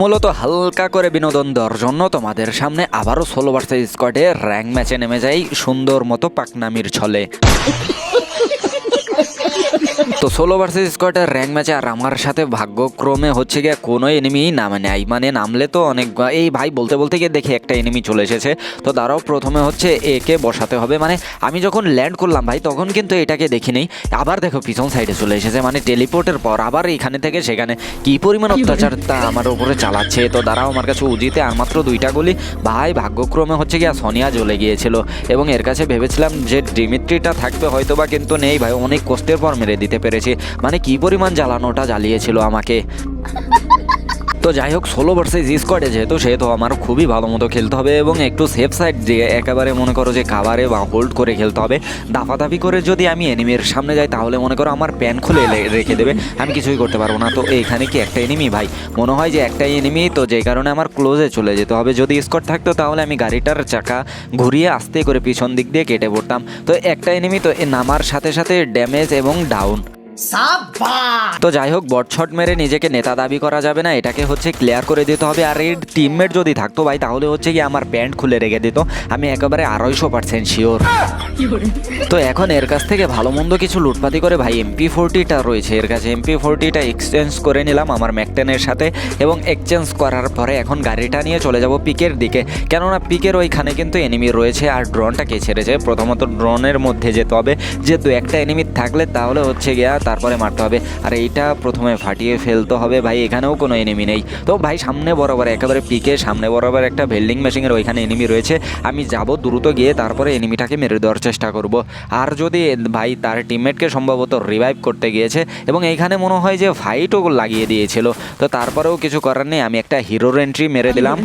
মূলত হালকা করে বিনোদন দেওয়ার জন্য তোমাদের সামনে আবারও ষোলো ভার্সেস স্কোয়াডে র্যাঙ্ক ম্যাচে নেমে যাই সুন্দর মতো পাকনামির ছলে। তো ষোলো ভার্সেস স্কোয়াডের র্যাঙ্ক ম্যাচে আর আমার সাথে ভাগ্যক্রমে হচ্ছে গিয়ে কোনো এনিমি নামে নেয় মানে নামলে তো অনেক এই ভাই বলতে বলতে গিয়ে দেখি একটা এনিমি চলে এসেছে। তো তারাও প্রথমে হচ্ছে একে বসাতে হবে। মানে আমি যখন ল্যান্ড করলাম ভাই তখন কিন্তু এটাকে দেখি নেই আবার দেখো পিছন সাইডে চলে এসেছে। মানে টেলিপোর্টের পর আবার এখানে থেকে সেখানে কি পরিমাণ অত্যাচার তা আমার উপরে চালাচ্ছে। তো দাঁড়াও আমার কাছে উজিতে আর মাত্র দুইটা গুলি। ভাই ভাগ্যক্রমে হচ্ছে গিয়া সোনিয়া জ্বলে গিয়েছিল। এবং এর কাছে ভেবেছিলাম যে ডিমিত্রিটা থাকবে হয়তো বা কিন্তু নেই ভাই। অনেক কষ্টের পর মেরে দিতে পেরেছি। মানে কি পরিমাণ জ্বালানোটা জ্বালিয়েছিল আমাকে। তো যাই হোক, ষোলো ভার্সেস স্কোয়াডে যেহেতু, সেহেতু আমার খুবই ভালো মতো খেলতে হবে এবং একটু সেফ সাইড দিয়ে একেবারে মনে করো যে কাভারে বা হোল্ড করে খেলতে হবে। দাফাদাফি করে যদি আমি এনিমির সামনে যাই, তাহলে মনে করো আমার প্যান খুলে রেখে দেবে। আমি কিছুই করতে পারব না। তো এইখানে কি একটা এনিমি ভাই? মনে হয় যে একটাই এনিমি তো যেই কারণে আমার ক্লোজে চলে যেতে হবে। যদি স্কট থাকতো, তাহলে আমি গাড়িটার চাকা ঘুরিয়ে আস্তে করে পিছন দিক দিয়ে কেটে পড়তাম। তো একটা এনিমি তো নামার সাথে সাথে ড্যামেজ এবং ডাউন তো যাই হোক বট শট মেরে নিজেকে নেতা দাবি করা যাবে না, এটাকে হচ্ছে ক্লিয়ার করে দিতে হবে। আর এর টিমমেট যদি থাকতো ভাই, তাহলে হচ্ছে কি আমার প্যান্ট খুলে রেখে দিত। আমি একেবারে আড়াইশো পার্সেন্ট শিওর তো এখন এর কাছ থেকে ভালো মন্দ কিছু লুটপাতি করে ভাই এমপি ফোরটিটা রয়েছে এর কাছে। এমপি ফোরটিটা এক্সচেঞ্জ করে নিলাম আমার ম্যাকটেনের সাথে এবং এক্সচেঞ্জ করার পরে এখন গাড়িটা নিয়ে চলে যাব পিকের দিকে। কেননা পিকের ওইখানে কিন্তু এনিমি রয়েছে আর ড্রোনটাকে ছেড়েছে প্রথমত ড্রোনের মধ্যে যেতে হবে। যেহেতু একটা এনিমি থাকলে তাহলে হচ্ছে গিয়া তারপরে মারতে হবে। আর এইটা প্রথমে ফাটিয়ে ফেলতে হবে। ভাই, এখানেও কোনো এনিমি নেই। তো ভাই, সামনে বরাবর, একেবারে পিকে সামনে বরাবর একটা ভেল্ডিং মেশিনের ওইখানে এনিমি রয়েছে। আমি যাব দ্রুত গিয়ে তারপরে এনিমিটাকে মেরে দেওয়ার চেষ্টা করব। আর যদি ভাই, তার টিমমেটকে সম্ভবত রিভাইভ করতে গিয়েছে এবং এইখানে মনে হয় যে ফাইটও লাগিয়ে দিয়েছিল, তো তারপরেও কিছু করার নেই। আমি একটা হিরোর এন্ট্রি মেরে দিলাম।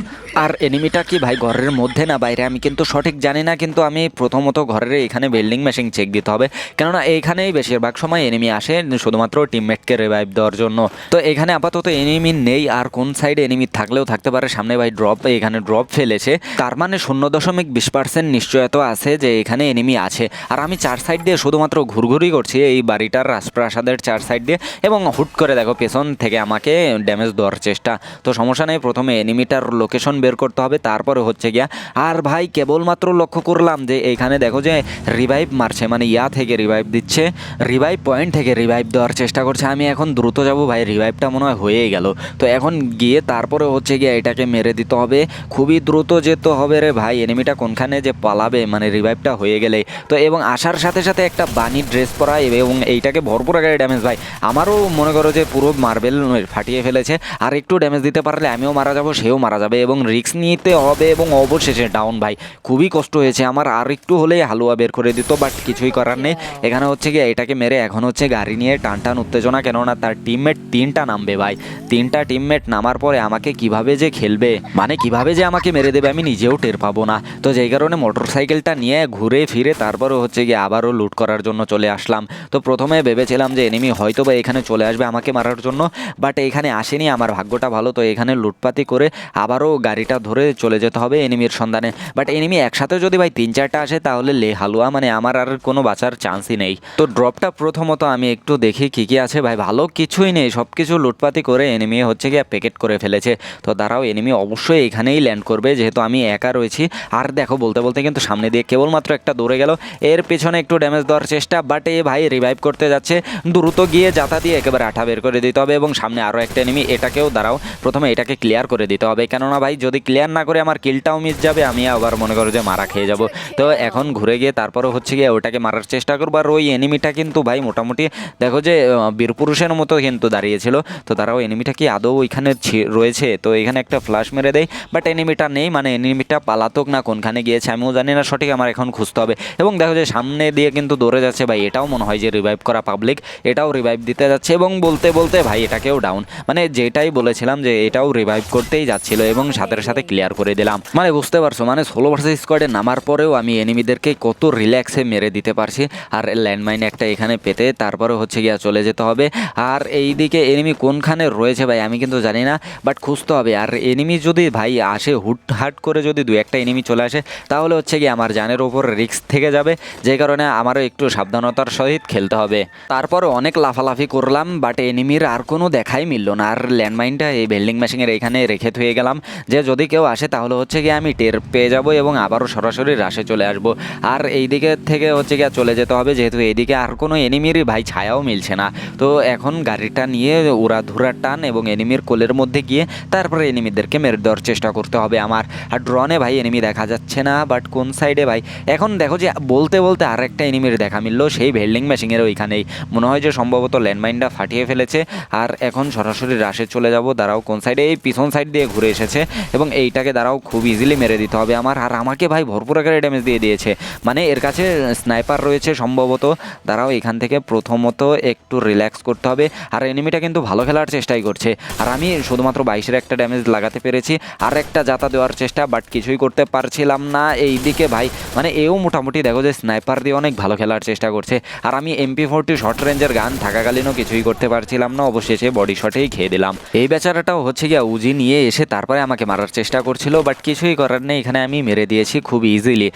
আর এনিমিটা কি ভাই, ঘরের মধ্যে না বাইরে? আমি কিন্তু সঠিক জানি না, কিন্তু আমি প্রথমত ঘরের এখানে বিল্ডিং মেশিন চেক দিতে হবে। কেননা এইখানেই বেশিরভাগ সময় এনিমি আসে। শুধুমাত্র টিমমেটকে রিভাইভ দেওয়ার জন্য। তো এখানে আপাতত এনিমি নেই, আর কোন সাইডে এনিমি থাকলেও থাকতে পারে। সামনে ভাই ড্রপ এখানে ড্রপ ফেলেছে। তার মানে শূন্য দশমিক বিশ পার্সেন্ট নিশ্চয়তা আছে যে এখানে এনিমি আছে। আর আমি চার সাইড দিয়ে শুধুমাত্র ঘুরঘুরি করছি এই বাড়িটার রাজপ্রাসাদের চার সাইড দিয়ে। এবং হুট করে দেখো, পেছন থেকে আমাকে ড্যামেজ দেওয়ার চেষ্টা। তো সমস্যা নেই, প্রথমে এনিমিটার লোকেশন বের করতে হবে, তারপরে হচ্ছে গিয়া। আর ভাই কেবলমাত্র লক্ষ্য করলাম যে এইখানে দেখো যে রিভাইভ মারছে মানে ইয়া থেকে রিভাইভ দিচ্ছে রিভাইভ পয়েন্ট থেকে রিভাইভ দেওয়ার চেষ্টা করছে। আমি এখন দ্রুত যাব ভাই রিভাইভটা মনে হয় হয়েই গেল। তো এখন গিয়ে তারপরে হচ্ছে গিয়ে এটাকে মেরে দিতে হবে। খুবই দ্রুত যেতে হবে রে ভাই এনিমিটা কোনখানে যে পালাবে মানে রিভাইভটা হয়ে গেলে তো এবং আসার সাথে সাথে একটা বানি ড্রেস পরা এবং এইটাকে ভরপুর আকারে ড্যামেজ ভাই। আমারও মনে করো যে পুরো মার্বেল ফাটিয়ে ফেলেছে। আর একটু ড্যামেজ দিতে পারলে আমিও মারা যাব সেও মারা যাবে এবং রিস্ক নিতে হবে এবং অবশেষে ডাউন ভাই। খুবই কষ্ট হয়েছে আমার আর একটু হলেই হালুয়া বের করে দিত বাট কিছুই করার নেই। এখানে হচ্ছে গিয়ে এটাকে মেরে এখন হচ্ছে গাড়ি নিয়ে টানটান টান উত্তেজনা কেননা তার টিমমেট তিনটা নামবে ভাই। তিনটা টিমমেট নামার পরে আমাকে কীভাবে যে খেলবে? মানে কীভাবে যে আমাকে মেরে দেবে আমি নিজেও টের পাবো না। তো যেই কারণে মোটর সাইকেলটা নিয়ে ঘুরে ফিরে তারপরে হচ্ছে গিয়ে আবারও লুট করার জন্য চলে আসলাম। তো প্রথমে ভেবেছিলাম যে এনিমি হয়তো বা এখানে চলে আসবে আমাকে মারার জন্য বাট এখানে আসেনি, আমার ভাগ্যটা ভালো, তো এখানে লুটপাতি করে আবারও গাড়িটা ধরে চলে যেতে হবে এনিমির সন্ধানে। বাট এনিমি একসাথে যদি ভাই তিন চারটা আসে তাহলে লে হালুয়া মানে আমার আর কোনো বাঁচার চান্সই নেই। তো ড্রপটা প্রথমত আমি একটু দেখি কী কী আছে। ভাই, ভালো কিছুই নেই। সব কিছু লুটপাতি করে এনিমি হচ্ছে গিয়ে প্যাকেট করে ফেলেছে। তো দাঁড়াও এনিমি অবশ্যই এখানেই ল্যান্ড করবে। যেহেতু আমি একা রয়েছি। আর দেখো, বলতে বলতে কিন্তু সামনে দিয়ে কেবলমাত্র একটা দৌড়ে গেল। এর পেছনে একটু ড্যামেজ দেওয়ার চেষ্টা বাট এ ভাই রিভাইভ করতে যাচ্ছে। দ্রুত গিয়ে যাতা দিয়ে একেবারে আঠা বের করে দিতে হবে এবং সামনে আরও একটা এনিমি এটাকেও দাঁড়াও, প্রথমে এটাকে ক্লিয়ার করে দিতে হবে। কেননা ভাই, যদি ক্লিয়ার না করে আমার কিলটাও মিস যাবে, আমি আবার মনে করো যে মারা খেয়ে যাব। তো এখন ঘুরে গিয়ে তারপরে হচ্ছে গিয়ে ওটাকে মারার চেষ্টা করব। আর ওই এনিমিটা কিন্তু ভাই মোটামুটি দেখো যে বীরপুরুষের মতো কিন্তু দাঁড়িয়েছিল। তো তারাও এনিমিটা কি আদৌ ওইখানে রয়েছে? তো এখানে একটা ফ্লাশ মেরে দেয় বাট এনিমিটা নেই মানে এনিমিটা পালাতক না কোনখানে গিয়েছে, আমিও জানি না সঠিক, আমার এখন খুঁজতে হবে। এবং দেখো যে, সামনে দিয়ে কিন্তু দৌড়ে যাচ্ছে, ভাই, এটাও মনে হয় যে রিভাইভ করা পাবলিক এটাও রিভাইভ দিতে যাচ্ছে এবং বলতে বলতে ভাই, এটাকেও ডাউন মানে যেটাই বলেছিলাম যে, এটাও রিভাইভ করতেই যাচ্ছিল এবং সাথে সাথে ক্লিয়ার করে দিলাম। মানে বুঝতে পারছ মানে ষোলো ভার্সেস স্কোয়াডে নামার পরেও আমি এনিমিদেরকে কত রিল্যাক্সে মেরে দিতে পারছি। আর ল্যান্ডমাইন একটা এখানে পেতে তারপরে হচ্ছে গিয়া চলে যেতে হবে। আর এই দিকে এনিমি কোনখানে রয়েছে ভাই আমি কিন্তু জানি না বাট খুঁজতে হবে। আর এনিমি যদি ভাই আসে হুটহাট করে যদি দু একটা এনিমি চলে আসে, তাহলে হচ্ছে কি আমার জানের ওপর রিস্ক থেকে যাবে। যে কারণে আমারও একটু সাবধানতার সহিত খেলতে হবে। তারপর অনেক লাফালাফি করলাম বাট এনিমির আর কোনো দেখাই মিলল না। আর ল্যান্ডমাইনটা এই বিল্ডিং মেশিনের এখানে রেখে থুয়ে গেলাম। যে যদি কেউ আসে তাহলে হচ্ছে গিয়ে আমি টের পেয়ে যাব এবং আবারও সরাসরি রাশে চলে আসব। আর এই দিকে থেকে হচ্ছে গিয়ে চলে যেতে হবে, যেহেতু এইদিকে আর কোনো এনিমির ভাই ছায়াও মিলছে না। তো এখন গাড়িটা নিয়ে উড়াধুরা টান এবং এনিমির কোলের মধ্যে গিয়ে তারপরে এনিমিদেরকে মেরে দেওয়ার চেষ্টা করতে হবে আমার। আর ড্রনে ভাই এনিমি দেখা যাচ্ছে না বাট কোন সাইডে ভাই? এখন দেখো যে বলতে বলতে আর একটা এনিমির দেখা মিললো, সেই ভেল্ডিং মেশিনের ওইখানেই। মনে হয় যে সম্ভবত ল্যান্ডমাইনটা ফাটিয়ে ফেলেছে। আর এখন সরাসরি রাশে চলে যাব, দাঁড়াও কোন সাইডে এই পিছন সাইড দিয়ে ঘুরে এসেছে এবং এইটাকে দাঁড়াও খুব ইজিলি মেরে দিতে হবে আমার। আর আমাকে ভাই ভরপুর আকারে ড্যামেজ দিয়ে দিয়েছে। মানে এর কাছে স্নাইপার রয়েছে সম্ভবত। দাঁড়াও এখান থেকে প্রথমত একটু রিল্যাক্স করতে হবে। আর এনিমিটা কিন্তু ভালো খেলার চেষ্টাই করছে। আর আমি শুধুমাত্র বাইশের একটা ড্যামেজ লাগাতে পেরেছি। আর একটা জাতা দেওয়ার চেষ্টা বাট কিছুই করতে পারছিলাম না। এই দিকে ভাই মানে এও মোটামুটি দেখো যে স্নাইপার দিয়ে অনেক ভালো খেলার চেষ্টা করছে। আর আমি এমপি ফোরটি শর্ট রেঞ্জের গান থাকাকালীনও কিছুই করতে পারছিলাম না। অবশেষে বডি শটেই খেয়ে দিলাম। এই বেচারাটাও হচ্ছে গিয়া উজি নিয়ে এসে তারপরে আমাকে মারার চেষ্টা করছিল বাট কিছুই করার নেই। এখানে আমি মেরে দিয়েছি খুব ইজিলি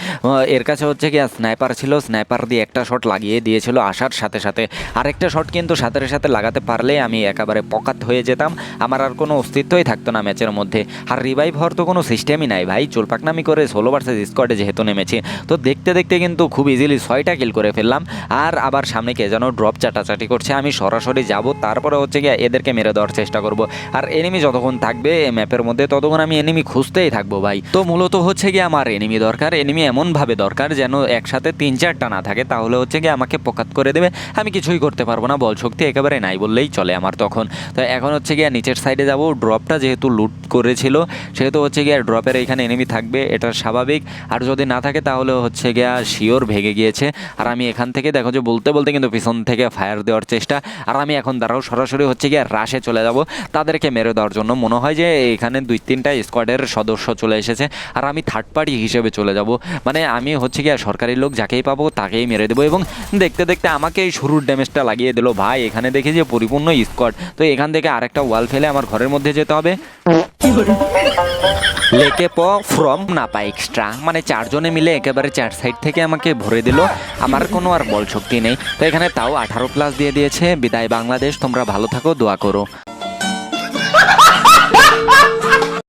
এর কাছে হচ্ছে গিয়া স্নাইপার ছিল। স্নাইপার দিয়ে একটা শট লাগিয়ে দিয়েছিল আসার সাথে সাথে। আরেকটা শট কিন্তু সাথে সাথে লাগাতে পারলে আমি একেবারে পকাত হয়ে যেতাম। আমার আর কোনো অস্তিত্বই থাকতো না ম্যাচের মধ্যে। আর রিভাইভ হওয়ার তো কোনো সিস্টেমই নাই ভাই। চোলপাকনামি করে ষোলো ভার্সেস স্কোয়াডে যেহেতু নেমেছি, তো দেখতে দেখতে কিন্তু খুব ইজিলি ছয়টা কিল করে ফেললাম। আর আবার সামনে কে যেন ড্রপ চাটাচাটি করছে। আমি সরাসরি যাব, তারপরে হচ্ছে গিয়ে এদেরকে মেরে দেওয়ার চেষ্টা করব। আর এনিমি যতক্ষণ থাকবে ম্যাপের মধ্যে, ততক্ষণ আমি এনিমি খুঁজতেই থাকব ভাই। তো মূলত হচ্ছে গিয়ে আমার এনিমি দরকার। এনিমি এমনভাবে দরকার যেন একসাথে তিন চারটা না থাকে, তাহলে হচ্ছে গিয়ে আমাকে পকাত করে দেবে। আমি কিছুই করতে পারব না, বল শক্তি একেবারে নাই বললেই চলে আমার তখন। তো এখন হচ্ছে গিয়ে নিচের সাইডে যাব ড্রপটা যেহেতু লুট করেছিল, সেহেতু হচ্ছে গিয়ে ড্রপের এখানে এনিমি থাকবে, এটা স্বাভাবিক। আর যদি না থাকে তাহলে হচ্ছে গিয়া শিওর ভেঙে গিয়েছে। আর আমি এখান থেকে দেখো যে বলতে বলতে কিন্তু পিছন থেকে ফায়ার দেওয়ার চেষ্টা। আর আমি এখন দাঁড়াও, সরাসরি হচ্ছে গিয়ে রাশে চলে যাব। তাদেরকে মেরে দেওয়ার জন্য মনে হয় যে এখানে দুই তিনটা স্কোয়াডের সদস্য চলে এসেছে। আর আমি থার্ড পার্টি হিসেবে চলে যাব। মানে আমি হচ্ছে গিয়ে সরকারি লোক যাকেই পাবো তাকেই মেরে দেবো এবং দেখতে দেখতে আমাকে শুরুর ড্যামেজটা লাগিয়ে দিল। ভাই, এখানে দেখি যে পরিপূর্ণ স্কোয়াড তো এখান থেকে আরেকটা ওয়াল ফেলে আমার ঘরের মধ্যে যেতে হবে। লেকে প ফ্রম নাপা এক্সট্রা মানে চারজনে মিলে একেবারে চার সাইড থেকে আমাকে ভরে দিল। আমার কোনো আর বল শক্তি নেই। তো এখানে তাও আঠারো প্লাস দিয়ে দিয়েছে। বিদায় বাংলাদেশ, তোমরা ভালো থাকো, দোয়া করো।